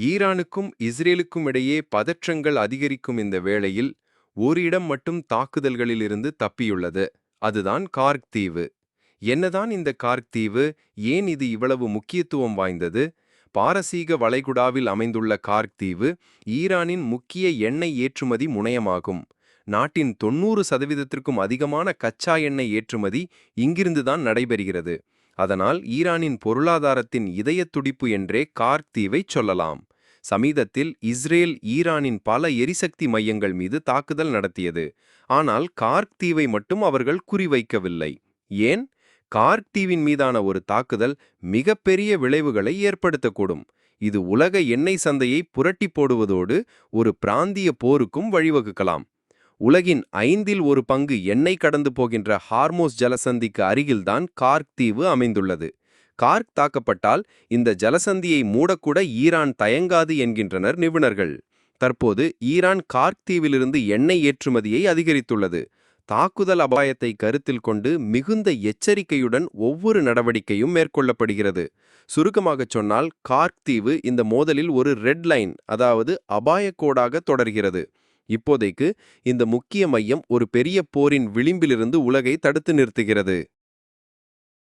ஈரானுக்கும் இஸ்ரேலுக்கும் இடையே பதற்றங்கள் அதிகரிக்கும் இந்த வேளையில் ஒரு இடம் மட்டும் தாக்குதல்களிலிருந்து தப்பியுள்ளது. அதுதான் கார்க் தீவு. என்னதான் இந்த கார்க் தீவு ஏன் இது இவ்வளவு முக்கியத்துவம் வாய்ந்தது? பாரசீக வளைகுடாவில் அமைந்துள்ள கார்க் தீவு ஈரானின் முக்கிய எண்ணெய் ஏற்றுமதி முனையமாகும். நாட்டின் தொன்னூறு சதவீதத்திற்கும் அதிகமான கச்சா எண்ணெய் ஏற்றுமதி இங்கிருந்துதான் நடைபெறுகிறது. அதனால் ஈரானின் பொருளாதாரத்தின் இதயத் துடிப்பு என்றே கார்க் தீவை சொல்லலாம். சமீதத்தில் இஸ்ரேல் ஈரானின் பல எரிசக்தி மையங்கள் மீது தாக்குதல் நடத்தியது. ஆனால் கார்க் தீவை மட்டும் அவர்கள் குறிவைக்கவில்லை. ஏன்? கார்க் தீவின் மீதான ஒரு தாக்குதல் மிகப்பெரிய விளைவுகளை ஏற்படுத்தக்கூடும். இது உலக எண்ணெய் சந்தையை புரட்டி போடுவதோடு ஒரு பிராந்திய போருக்கும் வழிவகுக்கலாம். உலகின் ஐந்தில் ஒரு பங்கு எண்ணெய் கடந்து போகின்ற ஹார்மோஸ் ஜலசந்திக்கு அருகில்தான் கார்க் தீவு அமைந்துள்ளது. கார்க் தாக்கப்பட்டால் இந்த ஜலசந்தியை மூடக்கூட ஈரான் தயங்காது என்கின்றனர் நிபுணர்கள். தற்போது ஈரான் கார்க் தீவிலிருந்து எண்ணெய் ஏற்றுமதியை அதிகரித்துள்ளது. தாக்குதல் அபாயத்தை கருத்தில் கொண்டு மிகுந்த எச்சரிக்கையுடன் ஒவ்வொரு நடவடிக்கையும் மேற்கொள்ளப்படுகிறது. சுருக்கமாகச் சொன்னால் கார்க் தீவு இந்த மோதலில் ஒரு ரெட் லைன் அதாவது அபாயக்கோடாக தொடர்கிறது. இப்போதைக்கு இந்த முக்கிய மையம் ஒரு பெரிய போரின் விளிம்பிலிருந்து உலகை தடுத்து நிறுத்துகிறது.